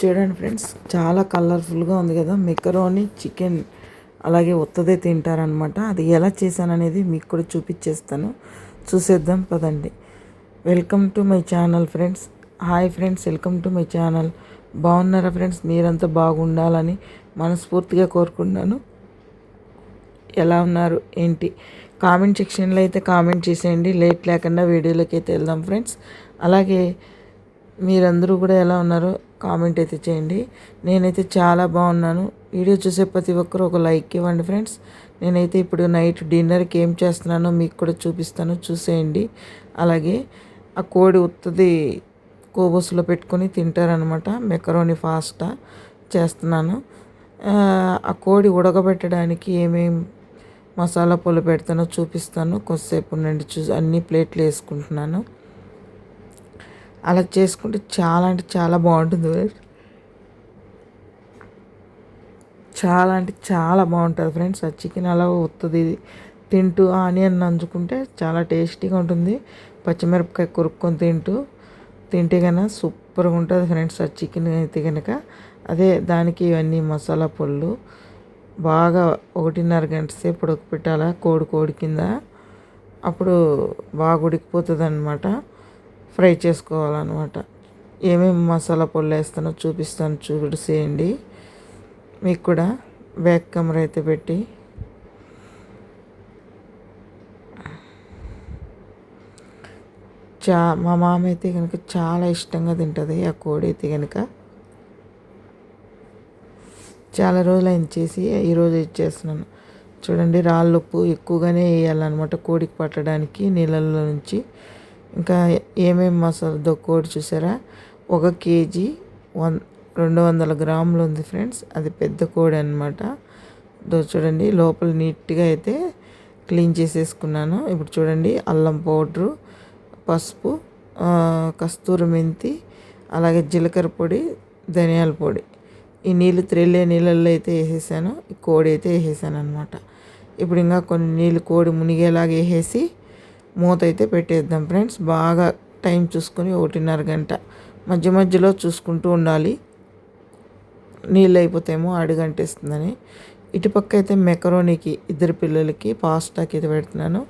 చూడండి ఫ్రెండ్స్ చాలా కలర్ఫుల్గా ఉంది కదా. మెకరోని చికెన్ అలాగే ఉత్తదే తింటారనమాట అది ఎలా చేశాననేది మీకు కూడా చూపించేస్తాను చూసేద్దాం పదండి. Welcome to my channel friends. Hi friends welcome to my channel. బాగున్నారా ఫ్రెండ్స్? మీరంతా బాగుండాలని మనస్ఫూర్తిగా కోరుకున్నాను ఎలా ఉన్నారు? ఏంటి? కామెంట్ సెక్షన్లో అయితే కామెంట్ చేసేయండి. లేట్ లేకుండా వీడియోలోకి అయితే వెళ్దాం ఫ్రెండ్స్. అలాగే మీరందరూ కూడా ఎలా ఉన్నారో కామెంట్ అయితే చేయండి. నేనైతే చాలా బాగున్నాను. వీడియో చూసే ప్రతి ఒక్కరు ఒక లైక్ ఇవ్వండి ఫ్రెండ్స్. నేనైతే ఇప్పుడు నైట్ డిన్నర్కి ఏం చేస్తున్నానో మీకు కూడా చూపిస్తాను. చూసేయండి. అలాగే ఆ కోడి ఉత్తది కోబోసులో పెట్టుకొని తింటారనమాట మెకరోని ఫాస్టా చేస్తున్నాను. ఆ కోడి ఉడకబెట్టడానికి ఏమేం మసాలా పొలు పెడతానో చూపిస్తాను. కొద్దిసేపు నుండి చూ అన్ని ప్లేట్లు వేసుకుంటున్నాను. అలా చేసుకుంటే చాలా అంటే చాలా బాగుంటుంది. చాలా అంటే చాలా బాగుంటుంది ఫ్రెండ్స్. ఆ చికెన్ అలా వస్తుంది తింటూ ఆనియన్ నంచుకుంటే చాలా టేస్టీగా ఉంటుంది. పచ్చిమిరపకాయ కొరుక్కొని తింటూ తింటే కనుక సూపర్గా ఉంటుంది ఫ్రెండ్స్ ఆ చికెన్ అయితే కనుక అదే దానికి ఇవన్నీ మసాలా పొళ్ళు బాగా ఒకటిన్నర గంట సేపు ఉడకపెట్టాలా కోడి కోడి కింద. అప్పుడు బాగా ఉడికిపోతుంది అనమాట ఫ్రై చేసుకోవాలన్నమాట. ఏమేమి మసాలా పొళ్ళు వేస్తానో చూపిస్తాను చూసేయండి మీకు కూడా బ్యాక్ కెమెరా అయితే పెట్టి. చా మా మామ అయితే కనుక చాలా ఇష్టంగా తింటుంది ఆ కోడి అయితే కనుక. చాలా రోజులు ఆయన చేసి ఈరోజు ఇచ్చేస్తున్నాను. చూడండి రాళ్ళుప్పు ఎక్కువగానే వేయాలన్నమాట కోడికి పట్టడానికి నీళ్ళల్లో నుంచి. ఇంకా ఏమేమి మసాలా కోడి చూసారా? ఒక కేజీ వన్ రెండు వందల గ్రాములు ఉంది ఫ్రెండ్స్. అది పెద్ద కోడి అనమాట చూడండి లోపల నీట్గా అయితే క్లీన్ చేసేసుకున్నాను. ఇప్పుడు చూడండి అల్లం పౌడరు పసుపు కస్తూరి మెంతి అలాగే జీలకర్ర పొడి ధనియాల పొడి. ఈ నీళ్ళు త్రెల్లే నీళ్ళల్లో అయితే వేసేసాను. ఈ కోడి అయితే వేసేసాను అనమాట ఇప్పుడు ఇంకా కొన్ని నీళ్ళు కోడి మునిగేలాగా వేసేసి మూత అయితే పెట్టేద్దాం ఫ్రెండ్స్. బాగా టైం చూసుకొని ఒకటిన్నర గంట మధ్య మధ్యలో చూసుకుంటూ ఉండాలి. నీళ్ళు అయిపోతేమో అడుగంటేస్తుందని. ఇటుపక్క అయితే మెకరోనీకి ఇద్దరు పిల్లలకి పాస్టాకి అయితే పెడుతున్నాను.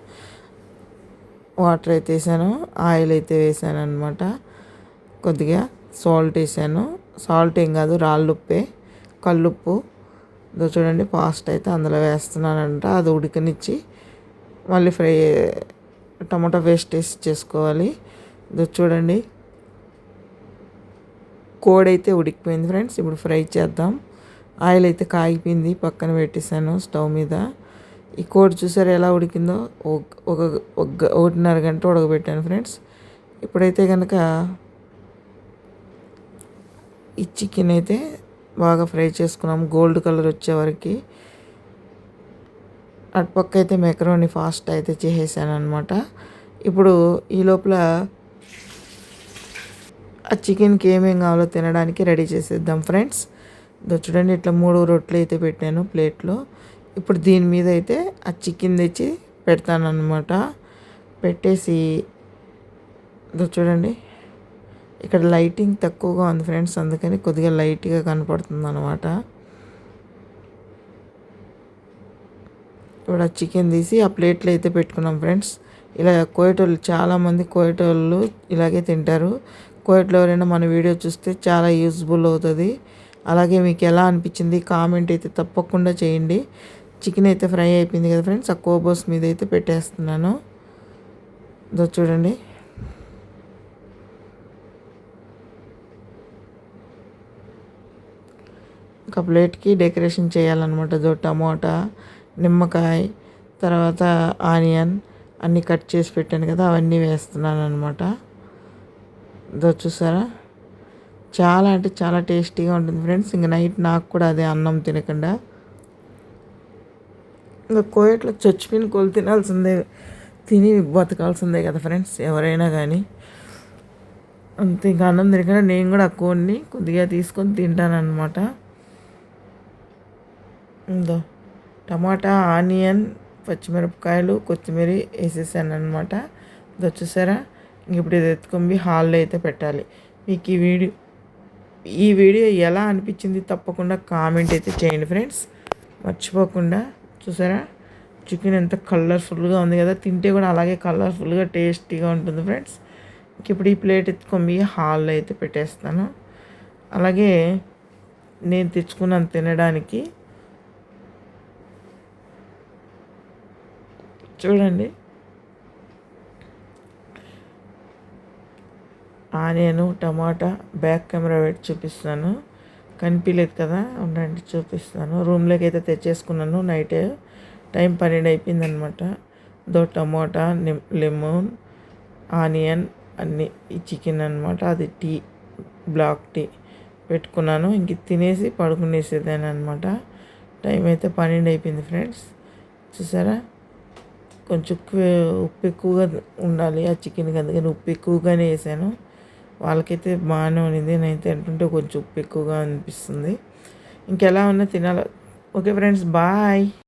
వాటర్ అయితే వేసాను. ఆయిల్ అయితే వేసాను అనమాట కొద్దిగా సాల్ట్ వేసాను. సాల్ట్ ఏం కాదు రాళ్ళుప్పే. కల్లుప్పు చూడండి పాస్ట్ అయితే అందులో వేస్తున్నానంట. అది ఉడికనిచ్చి మళ్ళీ ఫ్రై టమాటో పేస్ట్ వేసి చేసుకోవాలి. చూడండి. కోడి అయితే ఉడికిపోయింది ఫ్రెండ్స్. ఇప్పుడు ఫ్రై చేద్దాం. ఆయిల్ అయితే కాగిపోయింది. పక్కన పెట్టేశాను స్టవ్ మీద. ఈ కోడి చూసారు ఎలా ఉడికిందో? ఒక ఒకటిన్నర గంట ఉడకబెట్టాను ఫ్రెండ్స్. ఇప్పుడైతే కనుక ఈ చికెన్ అయితే బాగా ఫ్రై చేసుకున్నాం. గోల్డ్ కలర్ వచ్చే అటుపక్క అయితే మెకరోని ఫాస్ట్ అయితే చేసేసాను అనమాట ఇప్పుడు ఈ లోపల ఆ చికెన్కి ఏమేమి కావాలో తినడానికి రెడీ చేసేద్దాం ఫ్రెండ్స్ చూడండి ఇట్లా మూడు రొట్టెలు అయితే పెట్టాను ప్లేట్లో. ఇప్పుడు దీని మీద అయితే ఆ చికెన్ తెచ్చి పెడతానమాట పెట్టేసి చూడండి ఇక్కడ లైటింగ్ తక్కువగా ఉంది ఫ్రెండ్స్ అందుకని కొద్దిగా లైట్గా కనపడుతుంది అనమాట ఇప్పుడు ఆ చికెన్ తీసి ఆ ప్లేట్లో అయితే పెట్టుకున్నాం ఫ్రెండ్స్. ఇలా కోయటోళ్ళు చాలామంది కోయటోళ్ళు ఇలాగే తింటారు. కోయట్లో ఎవరైనా మన వీడియో చూస్తే చాలా యూజ్ఫుల్ అవుతుంది. అలాగే మీకు ఎలా అనిపించింది కామెంట్ అయితే తప్పకుండా చేయండి. చికెన్ అయితే ఫ్రై అయిపోయింది కదా ఫ్రెండ్స్ ఆ కోబోస్ మీద అయితే పెట్టేస్తున్నాను. చూడండి. ఒక ప్లేట్కి డెకరేషన్ చేయాలన్నమాట దో టమోటా. నిమ్మకాయ తర్వాత ఆనియన్ అన్నీ కట్ చేసి పెట్టాను కదా అవన్నీ వేస్తున్నాను అనమాట ఇదో చూసారా? చాలా అంటే చాలా టేస్టీగా ఉంటుంది ఫ్రెండ్స్. ఇంకా నైట్ నాకు కూడా అదే అన్నం తినకుండా. ఇంకా కోయట్లో చచ్చిపోయిన కోళ్ళు తినాల్సిందే తిని బతకాల్సిందే కదా ఫ్రెండ్స్ ఎవరైనా కానీ అంతే ఇంకా అన్నం తినకుండా నేను కూడా ఆ కోడిని కొద్దిగా తీసుకొని తింటానమాట ఉందో టమాటా ఆనియన్ పచ్చిమిరపకాయలు కొత్తిమీర వేసేసాను అనమాట ఇది వచ్చేసారా ఇప్పుడు ఇది ఎత్తుకొని హాల్లో అయితే పెట్టాలి. మీకు ఈ వీడియో ఈ వీడియో ఎలా అనిపించింది తప్పకుండా కామెంట్ అయితే చేయండి ఫ్రెండ్స్. మర్చిపోకుండా చూసారా? చికెన్ ఎంత కలర్ఫుల్గా ఉంది కదా? తింటే కూడా అలాగే కలర్ఫుల్గా టేస్టీగా ఉంటుంది ఫ్రెండ్స్. ఇంక ఇప్పుడు ఈ ప్లేట్ ఎత్తుకొని హాల్లో అయితే పెట్టేస్తాను. అలాగే నేను తెచ్చుకున్నాను తినడానికి. చూడండి. ఆనియను టమాటా బ్యాక్ కెమెరా పెట్టి చూపిస్తాను కనిపించలేదు కదా ఉండండి చూపిస్తాను రూమ్లోకి అయితే తెచ్చేసుకున్నాను నైట్. టైం పన్నెండు అయిపోయిందనమాట దో టమాటా లెమన్ ఆనియన్ అన్ని ఈ చికెన్ అనమాట అది టీ బ్లాక్ టీ పెట్టుకున్నాను. ఇంక తినేసి పడుకునేసేదాన్ని అనమాట టైం అయితే పన్నెండు అయిపోయింది ఫ్రెండ్స్. చూసారా? కొంచెం ఉప్పు ఎక్కువగా ఉండాలి ఆ చికెన్కి. అందుకని ఉప్పు ఎక్కువగానే వేసాను. వాళ్ళకైతే బాగానే ఉండింది నేను తింటుంటే కొంచెం ఉప్పు ఎక్కువగా అనిపిస్తుంది. ఇంకెలా ఉన్నా తినాలి. Okay friends bye.